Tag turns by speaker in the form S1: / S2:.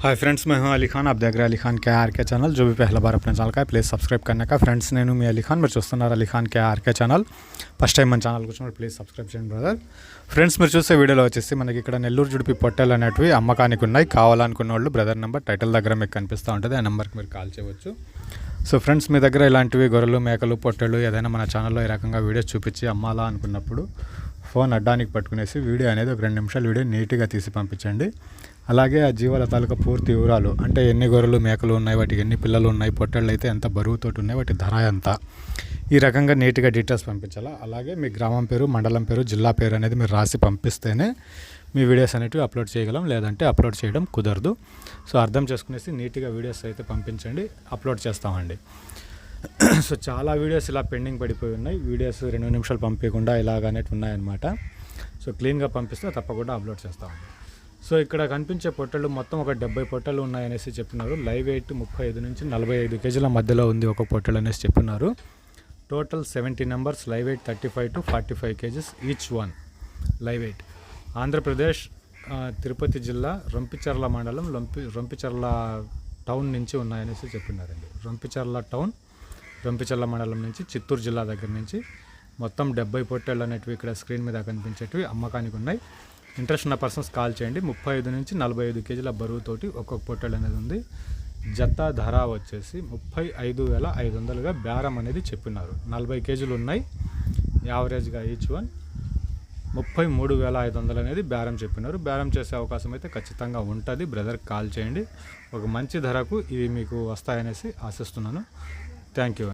S1: Hi friends मैं हूं अली खान आप देख रहे हैं अली खान के आर के चैनल जो भी पहला बार अपने ఛానల్ का है ప్లీజ్ సబ్స్క్రైబ్ करने का ఫ్రెండ్స్ నేను మీ అలీ ఖాన్ మీరు చూస్తున్నారు అలీ ఖాన్ కే ఆర్కే ఛానల్ ఫస్ట్ టైం మన ఛానల్ కూర్చున్నారు ప్లీజ్ సబ్స్క్రైబ్ చేయండి బ్రదర్ ఫ్రెండ్స్ మీరు చూసే వీడియోలో వచ్చేసి మనకి ఇక్కడ నెల్లూరు జుడిపి పొట్టెలు అనేటివి అమ్మకానికి ఉన్నాయి కావాలనుకున్న వాళ్ళు బ్రదర్ నెంబర్ టైటిల్ దగ్గర మీకు కనిపిస్తూ ఉంటుంది ఆ నెంబర్కి మీరు కాల్ చేయవచ్చు సో ఫ్రెండ్స్ మీ దగ్గర ఇలాంటివి గొర్రెలు మేకలు పొట్టెలు ఏదైనా మన ఛానల్లో ఈ రకంగా వీడియోస్ చూపించి అమ్మాలా అనుకున్నప్పుడు ఫోన్ అడ్డానికి పట్టుకునేసి వీడియో అనేది ఒక రెండు నిమిషాలు వీడియో నీట్గా తీసి పంపించండి. అలాగే ఆ జీవాల తాలూకా పూర్తి వివరాలు అంటే ఎన్ని గొర్రెలు మేకలు ఉన్నాయి వాటికి ఎన్ని పిల్లలు ఉన్నాయి పొట్టళ్ళు అయితే ఎంత బరువుతోటి ఉన్నాయి వాటి ధర ఎంత? ఈ రకంగా నీట్గా డీటెయిల్స్ పంపించాలా? అలాగే మీ గ్రామం పేరు మండలం పేరు జిల్లా పేరు అనేది మీరు రాసి పంపిస్తేనే మీ వీడియోస్ అనేటివి అప్లోడ్ చేయగలం లేదంటే అప్లోడ్ చేయడం కుదరదు. సో అర్థం చేసుకునేసి నీట్గా వీడియోస్ అయితే పంపించండి అప్లోడ్ చేస్తామండి. సో చాలా వీడియోస్ ఇలా పెండింగ్ పడిపోయి ఉన్నాయి. వీడియోస్ రెండు నిమిషాలు పంపించకుండా ఇలాగనే ఉన్నాయన్నమాట. సో క్లీన్గా పంపిస్తే తప్పకుండా అప్లోడ్ చేస్తాం. సో ఇక్కడ కనిపించే పొట్టలు మొత్తం ఒక డెబ్బై పొట్టలు ఉన్నాయనేసి చెప్పినారు. లైవ్ వెయిట్ ముప్పై ఐదు నుంచి నలభై ఐదు కేజీల మధ్యలో ఉంది ఒక పొట్టలు అనేసి చెప్పినారు. Total seventy numbers live weight thirty five to forty five kgs each one live weight Andhra Pradesh Tirupati జిల్లా రొంపిచర్ల మండలం రొంపి రొంపిచర్ల టౌన్ నుంచి ఉన్నాయనేసి చెప్పినారండి. రొంపిచర్ల టౌన్ రొంపిచర్ల మండలం నుంచి చిత్తూరు జిల్లా దగ్గర నుంచి మొత్తం డెబ్బై పొట్టేళ్ళు అనేటివి ఇక్కడ స్క్రీన్ మీద కనిపించేటివి అమ్మకానికి ఉన్నాయి. ఇంట్రెస్ట్ ఉన్న పర్సన్స్ కాల్ చేయండి. ముప్పై ఐదు నుంచి నలభై ఐదు కేజీల బరువుతోటి ఒక్కొక్క పొట్టేళ్ళు అనేది ఉంది. జత ధర వచ్చేసి ముప్పై ఐదు వేల ఐదు వందలుగా బేరం అనేది చెప్పినారు. నలభై కేజీలు ఉన్నాయి. యావరేజ్గా ఈచ్ వన్ ముప్పై మూడు వేల ఐదు వందలు అనేది బేరం చెప్పినారు. బేరం చేసే అవకాశం అయితే ఖచ్చితంగా ఉంటుంది. బ్రదర్కి కాల్ చేయండి. ఒక మంచి ధరకు ఇవి మీకు వస్తాయనేసి ఆశిస్తున్నాను. Thank you.